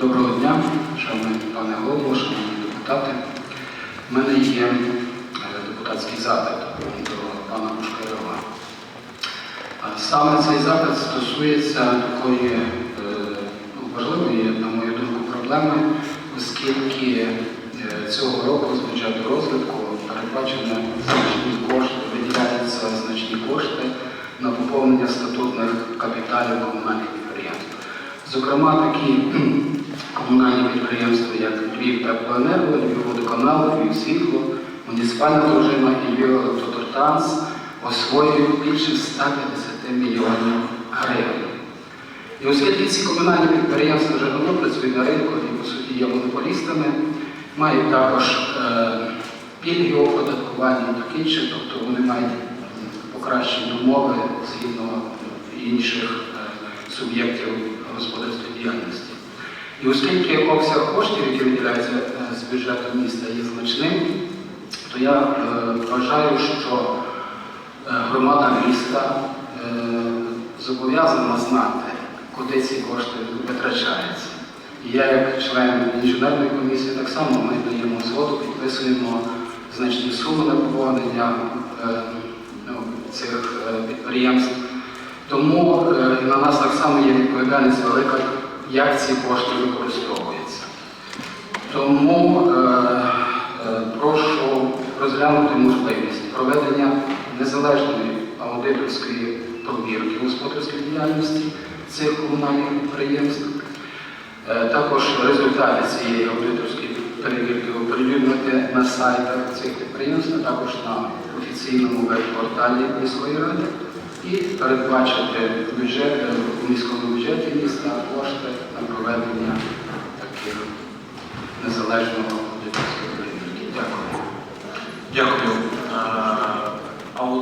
Доброго дня, шановний пане голово, шановні депутати. У мене є е, депутатський запит до пана Пушкарова. Саме цей запит стосується такої е, ну, важливої, на мою думку, проблеми, оскільки е, цього року з бюджету розвитку передбачено значні кошти, виділяються значні кошти на поповнення статутних капіталів комунальних підприємств. Зокрема, такі комунальні підприємства, як Львів Теплоенерго, Львів Водоканал, Львів Світло, муніципальна дружина і Львів Автотранс освоюють більше 150 мільйонів гривень. І оскільки ці комунальні підприємства вже давно працюють на ринку і, по суті, є монополістами, мають також е, пільги оподаткування і таке інше, тобто вони мають покращені умови згідно інших е, суб'єктів господарської діяльності. І оскільки обсяг коштів, які виділяються е, з бюджету міста, є значним, то я е, вважаю, що е, громада міста е, зобов'язана знати, куди ці кошти витрачаються. І я, як член інженерної комісії, так само ми даємо згоду, підписуємо значні суми на поповнення е, ну, цих е, підприємств. Тому е, на нас так само є відповідальність велика, як ці кошти використовуються. Тому е, е, прошу розглянути можливість проведення незалежної аудиторської провірки господарської діяльності цих комунальних підприємств. Е, Також результати цієї аудиторської перевірки оприлюднити на сайтах цих підприємств, а також на офіційному веб-порталі міської ради і передбачити бюджет, в міському бюджеті міста кошти на проведення таких незалежного